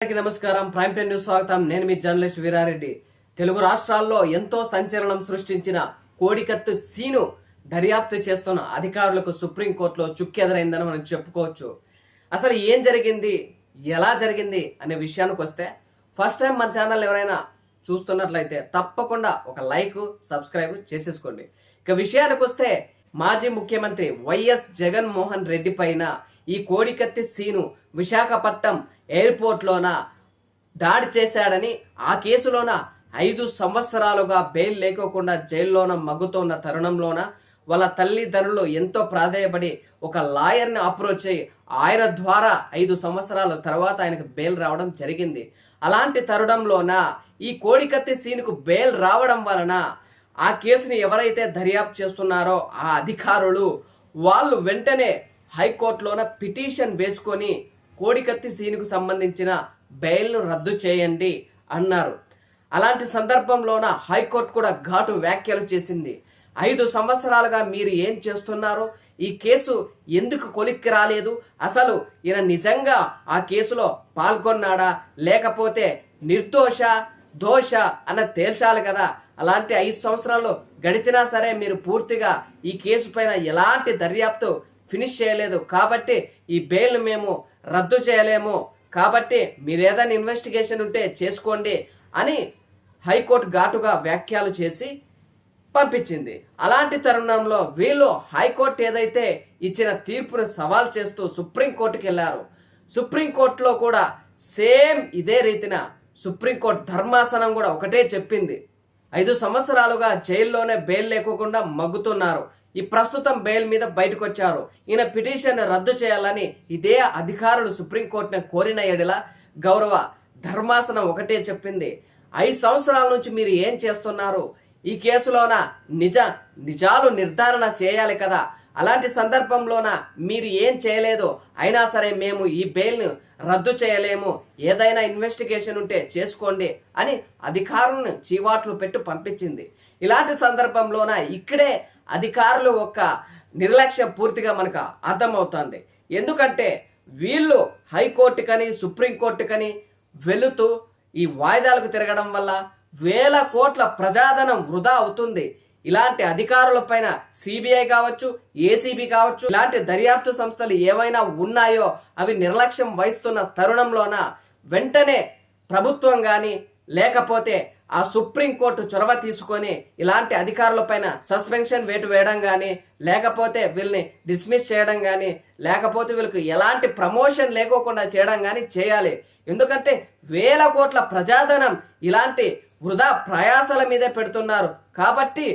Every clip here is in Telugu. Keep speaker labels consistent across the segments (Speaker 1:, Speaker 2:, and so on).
Speaker 1: అందరికీ నమస్కారం. ప్రైమ్ టైమ్ న్యూస్ స్వాగతం. నేను మీ జర్నలిస్ట్ వీరారెడ్డి. తెలుగు రాష్ట్రాల్లో ఎంతో సంచలనం సృష్టించిన కోడికత్తు సీను దర్యాప్తు చేస్తున్న అధికారులకు సుప్రీంకోర్టులో చుక్కెదరైందని మనం చెప్పుకోవచ్చు. అసలు ఏం జరిగింది? ఎలా జరిగింది? అనే విషయానికి వస్తే ఫస్ట్ టైం మన ఛానల్ ఎవరైనా చూస్తున్నట్లయితే తప్పకుండా ఒక లైక్ సబ్స్క్రైబ్ చేసేసుకోండి. ఇక విషయానికి వస్తే మాజీ ముఖ్యమంత్రి వైఎస్ జగన్మోహన్ రెడ్డి పైన ఈ కోడికత్తి సీను విశాఖపట్నం ఎయిర్పోర్ట్లోన దాడి చేశాడని ఆ కేసులోన ఐదు సంవత్సరాలుగా బెయిల్ లేకోకుండా జైల్లోన మగ్గుతోన్న తరుణంలోన వాళ్ళ తల్లిదండ్రులు ఎంతో ప్రాధేయపడి ఒక లాయర్ని అప్రోచ్ అయ్యి ఆయన ద్వారా ఐదు సంవత్సరాల తర్వాత ఆయనకు బెయిల్ రావడం జరిగింది. అలాంటి తరుణంలోన ఈ కోడికత్తి సీనుకు బెయిల్ రావడం వలన ఆ కేసుని ఎవరైతే దర్యాప్తు చేస్తున్నారో ఆ అధికారులు వాళ్ళు వెంటనే హైకోర్టులోన పిటిషన్ వేసుకొని కోడికత్తి సీనుకు సంబంధించిన బెయిల్ను రద్దు చేయండి అన్నారు. అలాంటి సందర్భంలోన హైకోర్టు కూడా ఘాటు వ్యాఖ్యలు చేసింది. ఐదు సంవత్సరాలుగా మీరు ఏం చేస్తున్నారు? ఈ కేసు ఎందుకు కొలిక్కి రాలేదు? అసలు ఈయన నిజంగా ఆ కేసులో పాల్గొన్నాడా? లేకపోతే నిర్దోష దోష అన్న తేల్చాలి కదా? అలాంటి ఐదు సంవత్సరాలు గడిచినా సరే మీరు పూర్తిగా ఈ కేసు పైన ఎలాంటి దర్యాప్తు ఫినిష్ చేయలేదు. కాబట్టి ఈ బెయిల్ మేము రద్దు చేయలేము. కాబట్టి మీరు ఏదైనా ఇన్వెస్టిగేషన్ ఉంటే చేసుకోండి అని హైకోర్టు ఘాటుగా వ్యాఖ్యలు చేసి పంపించింది. అలాంటి తరుణంలో వీళ్ళు హైకోర్టు ఏదైతే ఇచ్చిన తీర్పును సవాల్ చేస్తూ సుప్రీంకోర్టుకి వెళ్ళారు. సుప్రీంకోర్టులో కూడా సేమ్ ఇదే రీతిన సుప్రీంకోర్టు ధర్మాసనం కూడా ఒకటే చెప్పింది. ఐదు సంవత్సరాలుగా జైల్లోనే బెయిల్ లేకోకుండా మగ్గుతున్నారు. ఈ ప్రస్తుతం బెయిల్ మీద బయటకు వచ్చారు ఈయన పిటిషన్ రద్దు చేయాలని ఇదే అధికారులు సుప్రీంకోర్టును కోరిన ఎడల గౌరవ ధర్మాసనం ఒకటే చెప్పింది. ఐదు సంవత్సరాల నుంచి మీరు ఏం చేస్తున్నారు? ఈ కేసులోన నిజ నిజాలు నిర్ధారణ చేయాలి కదా. అలాంటి సందర్భంలోన మీరు ఏం చేయలేదు? అయినా సరే మేము ఈ బెయిల్ను రద్దు చేయలేము. ఏదైనా ఇన్వెస్టిగేషన్ ఉంటే చేసుకోండి అని అధికారులను చీవాట్లు పెట్టి పంపించింది. ఇలాంటి సందర్భంలోన ఇక్కడే అధికారులు ఒక నిర్లక్ష్యం పూర్తిగా మనకు అర్థమవుతుంది. ఎందుకంటే వీళ్ళు హైకోర్టుకని సుప్రీంకోర్టుకని వెళుతూ ఈ వాయిదాలకు తిరగడం వల్ల వేల కోట్ల ప్రజాధనం వృధా అవుతుంది. ఇలాంటి అధికారులపైన సిబిఐ కావచ్చు ఏసీబీ కావచ్చు ఇలాంటి దర్యాప్తు సంస్థలు ఏవైనా ఉన్నాయో అవి నిర్లక్ష్యం వహిస్తున్న తరుణంలోన వెంటనే ప్రభుత్వం కానీ లేకపోతే ఆ సుప్రీంకోర్టు చొరవ తీసుకొని ఇలాంటి అధికారులపైన సస్పెన్షన్ వేటు వేయడం కానీ లేకపోతే వీళ్ళని డిస్మిస్ చేయడం కానీ లేకపోతే వీళ్ళకి ఎలాంటి ప్రమోషన్ లేకోకుండా చేయడం కానీ చేయాలి. ఎందుకంటే వేల కోట్ల ప్రజాధనం ఇలాంటి వృధా ప్రయాసాల మీదే పెడుతున్నారు. కాబట్టి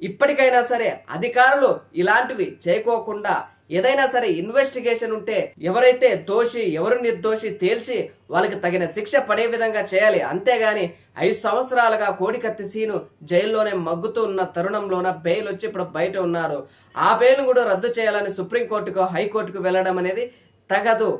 Speaker 1: ఇప్పటికైనా సరే అధికారులు ఇలాంటివి చేయకోకుండా ఏదైనా సరే ఇన్వెస్టిగేషన్ ఉంటే ఎవరైతే దోషి ఎవరు నిర్దోషి తేల్చి వాళ్ళకి తగిన శిక్ష పడే విధంగా చేయాలి. అంతేగాని ఐదు సంవత్సరాలుగా కోడికత్తి సీను జైల్లోనే మగ్గుతూ ఉన్న తరుణంలోన బెయిల్ వచ్చి ఇప్పుడు బయట ఉన్నారు ఆ బెయిల్ కూడా రద్దు చేయాలని సుప్రీంకోర్టుకు హైకోర్టుకు వెళ్ళడం అనేది తగదు.